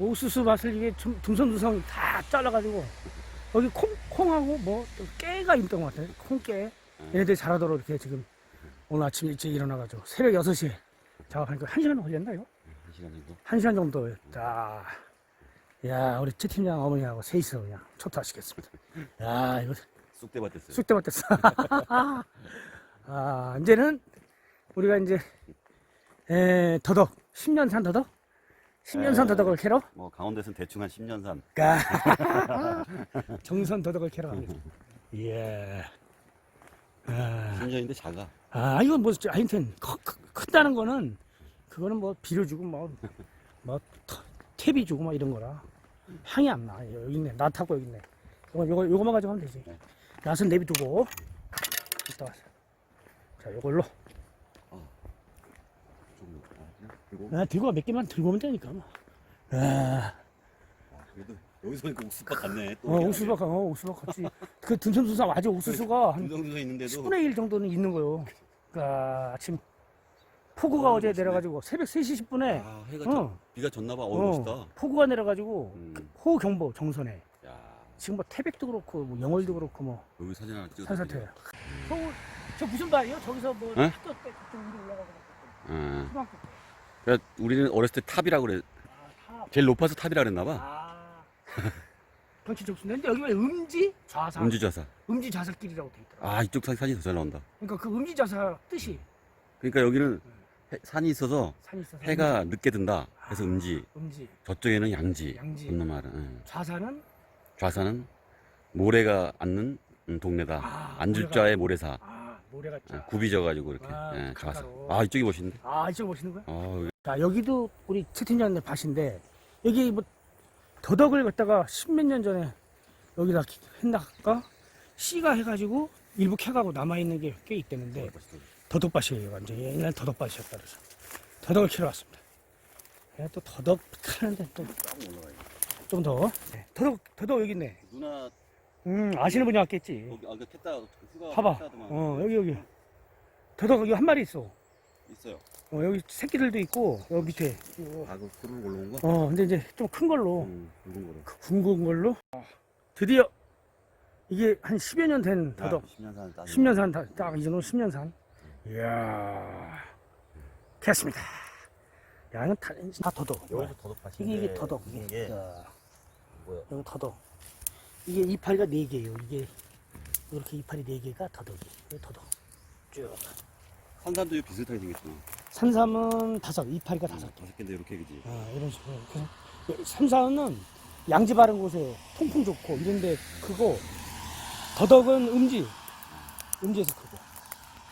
옥수수 밭을 이게 좀 둥성둥성 다 잘라가지고 여기 콩, 콩하고 뭐또 깨가 있던 것 같아요. 콩깨. 얘네들이 자라도록 이렇게 지금 오늘 아침 일찍 일어나가지고 새벽 6시에 작업하니까 1시간 걸렸나 이거? 한 시간 정도? 1시간 정도 자, 야 우리 최 팀장 어머니하고 셋이서 그냥 초토하시겠습니다. 야 이거 쑥대밭 됐어요. 쑥대밭 됐어. 아 이제는 우리가 이제 에, 더덕 10년 산 더덕 10년 산 에. 더덕을 캐러 뭐 강원도에서는 대충 한 10년 산. 가 정선 더덕을 캐러 갑니다. 예. 아, 10년인데 작아. 아 이건 뭐 하여튼 크, 크, 크다는 거는 그거는 뭐 비료 주고 뭐, 뭐 터- 탭이 주고 막 이런 거라 향이 안 나. 여기 있네. 낫하고 여기 있네. 요거 요거 요거만 가져가면 되지. 네. 낫은 내비두고 이따. 자 요걸로 좀, 아, 아, 들고 와, 몇 개만 들고 오면 되니까 뭐. 아, 아, 그래도 여기서 보니까 옥수수밭 같네. 또 어, 옥수수가, 어, 옥수수가 같이. 그 등천수사 아직 옥수수가 한 있는데도 10분의 1 정도는 있는 거요. 그러니까 아침 폭우가 어, 어제 멋있네. 내려가지고 새벽 3시 10분에 아, 해가 어. 좀 비가 졌나봐. 어, 어, 멋있다. 폭우가 내려가지고 음. 그 호우 경보 정선에 야, 지금 뭐 태백도 그렇고 뭐 영월도 그렇고 뭐 여기 사진 하나 찍어. 산사태. 서울 저 무슨 발이요? 저기서 뭐 에? 학교 때 위로 올라가고. 초등학교 때. 그러니까 우리는 어렸을 때 탑이라고 그래. 아, 탑. 제일 높아서 탑이라 그랬나 봐. 아. 경치 좋습니다. 근데 여기 왜 음지 좌사 음주자사. 음지 좌사길이라고 돼 있더라. 아, 이쪽 사- 사진이 더 잘 나온다. 그러니까 그 음지 좌사 뜻이 그러니까 여기는 해- 산이 있어서 산이 있어서 해가 늦게 든다. 그래서 음지. 음지 저쪽에는 양지. 양지. 건너 말은. 응. 좌사는 좌사는 모래가 앉는 음, 동네다. 아, 앉을 모래가- 자의 모래사. 아 모래가 아, 짜. 굽이져가지고 이렇게. 아, 예, 좌사. 가까로. 아, 이쪽이 멋있는데. 아 이쪽 보시는 거야? 아, 자 여기도 우리 최 팀장님 밭인데 여기 뭐 더덕을 갖다가 십몇 년 전에 여기다 했나까 씨가 해가지고 일부 캐가고 남아있는 게 꽤 있다는데 더덕밭이에요 완전 옛날 더덕밭이었다 그래서 더덕을 캐러 왔습니다 예, 또 더덕 캐는데 또 좀 더 더덕 더덕 여기 있네 누나 음 아시는 분이 왔겠지. 여기 아까 캤다 휴가 봐봐. 어 여기 여기. 더덕 여기 한 마리 있어. 있어요. 어, 여기 새끼들도 있고 여기 밑에. 어, 아, 그 구름 올라온 거? 어 근데 이제 좀 큰 걸로. 음, 굵은 거로. 그 굵은 걸로? 드디어 이게 한 10여 년 된 더덕. 10년 산 따. 10년 산딱이 정도 10년 산. 이야. 됐습니다. 야 이건 다, 다 더덕. 여기서 더덕밭인데 이게 이게 더덕. 이게 이게. 자, 뭐야? 이거 더덕 이게 이파리가 4개예요 이게 이렇게 이파리 4개가 더덕이 더덕 쭉 이거 비슷하게 생겼잖아. 산삼은 다섯 이파리가 다섯 개 다섯 개인데 이렇게 그지. 아, 이런 식으로. 이렇게. 삼사는 양지 바른 곳에 통풍 좋고 이런데 크고 더덕은 음지. 음지에서 크고.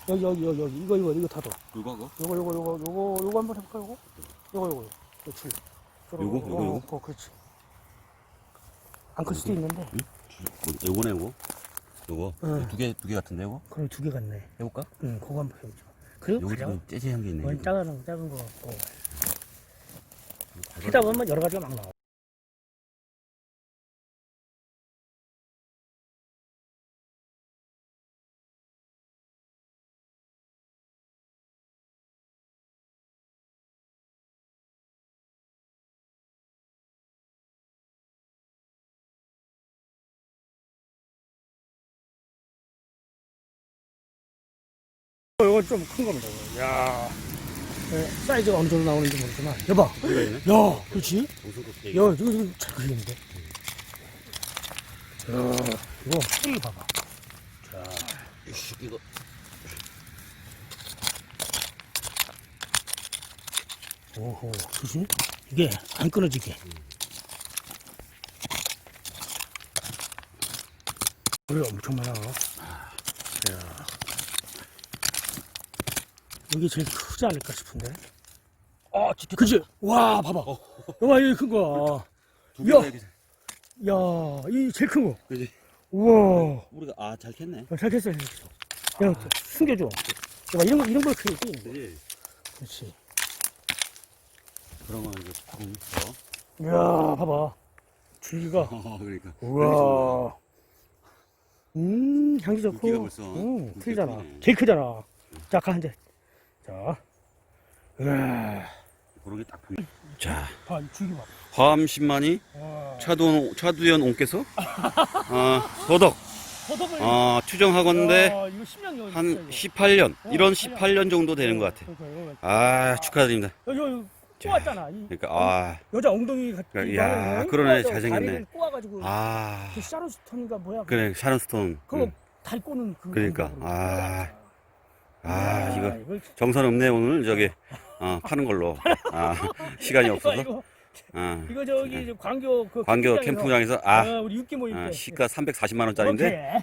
여기 여기 여기 여기 이거 이거 이거 더덕. 이거 거? 요거 요거 요거 요거 요거 한번 해볼까 요거? 요거 요거 요거 줄. 요거? 요거, 요거? 어, 그렇지. 안 클 수도 있는데. 뭐, 요거네 요거. 요거 응. 두 개 두 개 같은데 요거? 그럼 두 개 같네. 해볼까? 응, 그거 한번 해보자. 그리고 여기 가장 좀 째째한 게 있네. 원 작은 작은 거 같고. 하다 보면 여러 가지가 막 나와. 어, 이건 좀 큰 겁니다. 이거. 야, 예, 사이즈가 어느 정도 나오는지 모르지만, 여봐. 야, 그렇지? 야, 이거 지금 잘 걸리는데. 야, 이거 뿌리 봐봐. 이거 오호, 조심. 이게 안 끊어지게. 뿌리 엄청 많아. 야. 여기 제일 크지 않을까 싶은데. 아, 진짜. 그지? 와, 봐봐. 와, 이거 큰 거. 두 야. 야, 이 제일 큰 거. 그지. 우와. 우리가 아 잘 캤네. 어, 잘 됐어, 잘 됐어. 야, 숨겨줘. 야, 이런 거, 이런 걸 크게 끼는 거. 그지. 그렇지. 거는 이제 조금 있어. 이야, 봐봐. 줄기가. 어, 그러니까. 우와. 음, 향기 좋고. 물기가 벌써 음. 크네. 제일 크잖아. 자, 가, 한 대. 자. 우와. 그런 게딱 보이. 자, 이. 화암 10만이 와. 차두, 차두현 옹께서 어, 도덕 더덕을. 어, 추정하건데 와, 이거 10년 한 18년 어, 이런 18년. 18년 정도 되는 것 같아. 아 축하드립니다. 여기 꼬았잖아. 이 그러니까 아, 여자 엉덩이 같은 그러니까, 야, 그러네, 잘생겼네. 꼬아가지고 아 그 샤론스톤인가 뭐야? 그래 샤론스톤. 그거 응. 달 꼬는 그. 그러니까. 아. 아 야, 이거 이거 정선 없네 오늘. 저기 어, 파는 걸로. 아 시간이 없어서. 이거 어, 이거 저기 저 광교 그 광교 캠핑장에서, 캠프장에서? 아, 어, 우리 육개 모임 아때 시가 340만 원짜리인데? 오케이.